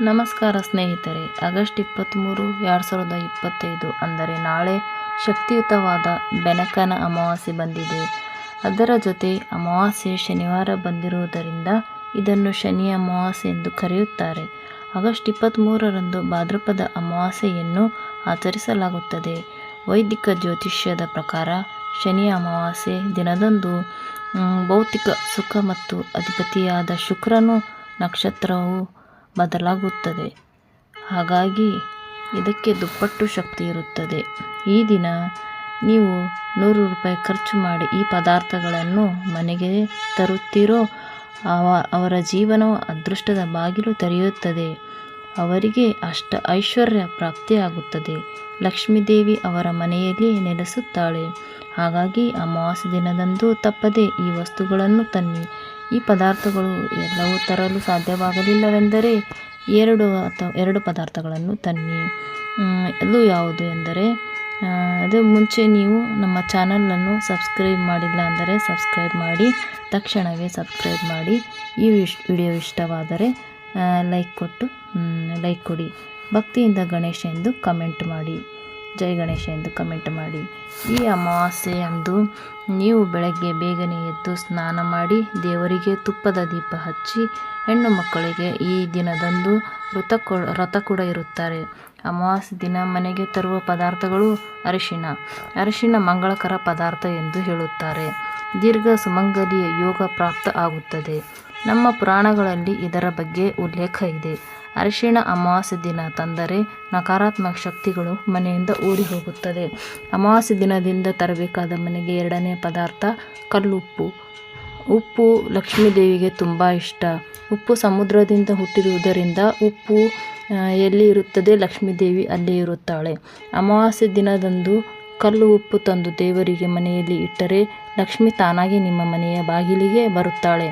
ನಮಸ್ಕಾರ ಸ್ನೇಹಿತರೆ, ಆಗಸ್ಟ್ ಇಪ್ಪತ್ತ್ಮೂರು ಎರಡು ಸಾವಿರದ ಇಪ್ಪತ್ತೈದು ಅಂದರೆ ನಾಳೆ ಶಕ್ತಿಯುತವಾದ ಬೆನಕನ ಅಮಾವಾಸ್ಯೆ ಬಂದಿದೆ. ಅದರ ಜೊತೆ ಅಮಾವಾಸ್ಯೆ ಶನಿವಾರ ಬಂದಿರುವುದರಿಂದ ಇದನ್ನು ಶನಿ ಅಮಾವಾಸ್ಯೆ ಎಂದು ಕರೆಯುತ್ತಾರೆ. ಆಗಸ್ಟ್ ಇಪ್ಪತ್ತ್ಮೂರರಂದು ಭಾದ್ರಪದ ಅಮಾವಾಸ್ಯೆಯನ್ನು ಆಚರಿಸಲಾಗುತ್ತದೆ. ವೈದಿಕ ಜ್ಯೋತಿಷ್ಯದ ಪ್ರಕಾರ ಶನಿ ಅಮಾವಾಸ್ಯೆ ದಿನದಂದು ಭೌತಿಕ ಸುಖ ಮತ್ತು ಅಧಿಪತಿಯಾದ ಶುಕ್ರನು ನಕ್ಷತ್ರವು ಬದಲಾಗುತ್ತದೆ. ಹಾಗಾಗಿ ಇದಕ್ಕೆ ದುಪ್ಪಟ್ಟು ಶಕ್ತಿ ಇರುತ್ತದೆ. ಈ ದಿನ ನೀವು ನೂರು ರೂಪಾಯಿ ಖರ್ಚು ಮಾಡಿ ಈ ಪದಾರ್ಥಗಳನ್ನು ಮನೆಗೆ ತರುತ್ತೀರೋ ಅವ ಅವರ ಜೀವನವು ಅದೃಷ್ಟದ ಬಾಗಿಲು ತೆರೆಯುತ್ತದೆ. ಅವರಿಗೆ ಅಷ್ಟ ಐಶ್ವರ್ಯ ಪ್ರಾಪ್ತಿಯಾಗುತ್ತದೆ. ಲಕ್ಷ್ಮೀದೇವಿ ಅವರ ಮನೆಯಲ್ಲಿ ನೆಲೆಸುತ್ತಾಳೆ. ಹಾಗಾಗಿ ಅಮಾವಾಸ್ಯ ದಿನದಂದು ತಪ್ಪದೆ ಈ ವಸ್ತುಗಳನ್ನು ತನ್ನಿ. ಈ ಪದಾರ್ಥಗಳು ಎಲ್ಲವೂ ತರಲು ಸಾಧ್ಯವಾಗಲಿಲ್ಲವೆಂದರೆ ಎರಡು ಅಥವಾ ಎರಡು ಪದಾರ್ಥಗಳನ್ನು ತನ್ನಿ. ಅದು ಯಾವುದು ಎಂದರೆ ಅದು ಮುಂಚೆ ನೀವು ನಮ್ಮ ಚಾನಲನ್ನು ಸಬ್ಸ್ಕ್ರೈಬ್ ಮಾಡಿಲ್ಲ ಅಂದರೆ ಸಬ್ಸ್ಕ್ರೈಬ್ ಮಾಡಿ, ತಕ್ಷಣವೇ ಸಬ್ಸ್ಕ್ರೈಬ್ ಮಾಡಿ. ಈ ವಿಶ್, ವಿಡಿಯೋ ಇಷ್ಟವಾದರೆ ಲೈಕ್ ಕೊಟ್ಟು ಲೈಕ್ ಕೊಡಿ. ಭಕ್ತಿಯಿಂದ ಗಣೇಶ ಎಂದು ಕಮೆಂಟ್ ಮಾಡಿ. ಜೈ ಗಣೇಶ ಎಂದು ಕಮೆಂಟ್ ಮಾಡಿ. ಈ ಅಮಾವಾಸ್ಯೆ ಅಂದು ನೀವು ಬೆಳಗ್ಗೆ ಬೇಗನೆ ಎದ್ದು ಸ್ನಾನ ಮಾಡಿ, ದೇವರಿಗೆ ತುಪ್ಪದ ದೀಪ ಹಚ್ಚಿ, ಹೆಣ್ಣು ಮಕ್ಕಳಿಗೆ ಈ ದಿನದಂದು ವ್ರತ ಕೊ ವ್ರತ ಕೂಡ ಇರುತ್ತಾರೆ. ಅಮಾವಾಸ್ಯೆ ದಿನ ಮನೆಗೆ ತರುವ ಪದಾರ್ಥಗಳು ಅರಿಶಿನ. ಅರಿಶಿಣ ಮಂಗಳಕರ ಪದಾರ್ಥ ಎಂದು ಹೇಳುತ್ತಾರೆ. ದೀರ್ಘ ಸುಮಂಗಲಿಯ ಯೋಗ ಪ್ರಾಪ್ತ ಆಗುತ್ತದೆ. ನಮ್ಮ ಪುರಾಣಗಳಲ್ಲಿ ಇದರ ಬಗ್ಗೆ ಉಲ್ಲೇಖ ಇದೆ. ಅರಿಶಿಣ ಅಮಾವಾಸ್ಯೆ ದಿನ ತಂದರೆ ನಕಾರಾತ್ಮಕ ಶಕ್ತಿಗಳು ಮನೆಯಿಂದ ಓಡಿ ಹೋಗುತ್ತದೆ ಅಮಾವಾಸ್ಯೆ ದಿನದಿಂದ ತರಬೇಕಾದ ಮನೆಗೆ ಎರಡನೇ ಪದಾರ್ಥ ಕಲ್ಲುಪ್ಪು. ಉಪ್ಪು ಲಕ್ಷ್ಮೀ ದೇವಿಗೆ ತುಂಬ ಇಷ್ಟ. ಉಪ್ಪು ಸಮುದ್ರದಿಂದ ಹುಟ್ಟಿರುವುದರಿಂದ ಉಪ್ಪು ಎಲ್ಲಿ ಇರುತ್ತದೆ? ಲಕ್ಷ್ಮೀದೇವಿ ಅಲ್ಲೇ ಇರುತ್ತಾಳೆ. ಅಮಾವಾಸ್ಯೆ ದಿನದಂದು ಕಲ್ಲು ಉಪ್ಪು ತಂದು ದೇವರಿಗೆ ಮನೆಯಲ್ಲಿ ಇಟ್ಟರೆ ಲಕ್ಷ್ಮಿ ತಾನಾಗಿ ನಿಮ್ಮ ಮನೆಯ ಬಾಗಿಲಿಗೆ ಬರುತ್ತಾಳೆ.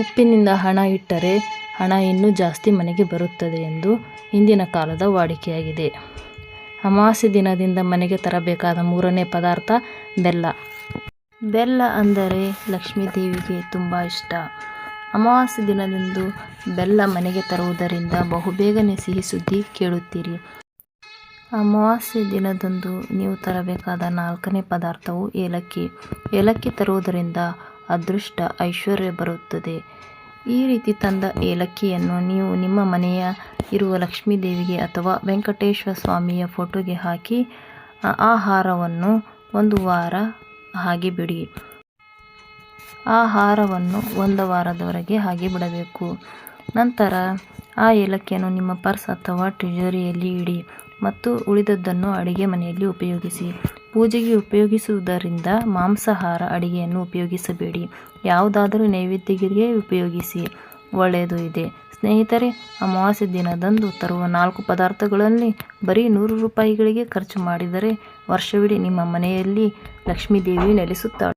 ಉಪ್ಪಿನಿಂದ ಹಣ ಇಟ್ಟರೆ ಹಣ ಇನ್ನೂ ಜಾಸ್ತಿ ಮನೆಗೆ ಬರುತ್ತದೆ ಎಂದು ಹಿಂದಿನ ಕಾಲದ ವಾಡಿಕೆಯಾಗಿದೆ. ಅಮಾವಾಸ್ಯೆ ದಿನದಿಂದ ಮನೆಗೆ ತರಬೇಕಾದ ಮೂರನೇ ಪದಾರ್ಥ ಬೆಲ್ಲ. ಬೆಲ್ಲ ಅಂದರೆ ಲಕ್ಷ್ಮೀ ದೇವಿಗೆ ತುಂಬ ಇಷ್ಟ. ಅಮಾವಾಸ್ಯೆ ದಿನದಂದು ಬೆಲ್ಲ ಮನೆಗೆ ತರುವುದರಿಂದ ಬಹುಬೇಗನೆ ಸಿಹಿ ಸುದ್ದಿ ಕೇಳುತ್ತೀರಿ. ಅಮಾವಾಸ್ಯೆ ದಿನದಂದು ನೀವು ತರಬೇಕಾದ ನಾಲ್ಕನೇ ಪದಾರ್ಥವು ಏಲಕ್ಕಿ. ಏಲಕ್ಕಿ ತರುವುದರಿಂದ ಅದೃಷ್ಟ, ಐಶ್ವರ್ಯ ಬರುತ್ತದೆ. ಈ ರೀತಿ ತಂದ ಏಲಕ್ಕಿಯನ್ನು ನೀವು ನಿಮ್ಮ ಮನೆಯ ಇರುವ ಲಕ್ಷ್ಮೀ ದೇವಿಗೆ ಅಥವಾ ವೆಂಕಟೇಶ್ವರ ಸ್ವಾಮಿಯ ಫೋಟೋಗೆ ಹಾಕಿ, ಆ- ಆ ಒಂದು ವಾರ ಹಾಗೆ ಬಿಡಿ. ಆಹಾರವನ್ನು ಹಾರವನ್ನು ಒಂದು ವಾರದವರೆಗೆ ಹಾಗೆ ಬಿಡಬೇಕು. ನಂತರ ಆ ಏಲಕ್ಕಿಯನ್ನು ನಿಮ್ಮ ಪರ್ಸ್ ಅಥವಾ ಟ್ರಿಜರಿಯಲ್ಲಿ ಇಡಿ. ಮತ್ತು ಉಳಿದದ್ದನ್ನು ಅಡಿಗೆ ಮನೆಯಲ್ಲಿ ಉಪಯೋಗಿಸಿ. ಪೂಜೆಗೆ ಉಪಯೋಗಿಸುವುದರಿಂದ ಮಾಂಸಾಹಾರ ಅಡಿಗೆಯನ್ನು ಉಪಯೋಗಿಸಬೇಡಿ. ಯಾವುದಾದರೂ ನೈವೇದ್ಯಗಳಿಗೆ ಉಪಯೋಗಿಸಿ. ಒಳ್ಳೆಯದು ಇದೆ. ಸ್ನೇಹಿತರೆ, ಅಮಾವಾಸ್ಯೆ ದಿನದಂದು ತರುವ ನಾಲ್ಕು ಪದಾರ್ಥಗಳಲ್ಲಿ ಬರೀ ನೂರು ರೂಪಾಯಿಗಳಿಗೆ ಖರ್ಚು ಮಾಡಿದರೆ ವರ್ಷವಿಡೀ ನಿಮ್ಮ ಮನೆಯಲ್ಲಿ ಲಕ್ಷ್ಮೀದೇವಿ ನೆಲೆಸುತ್ತಾಳೆ.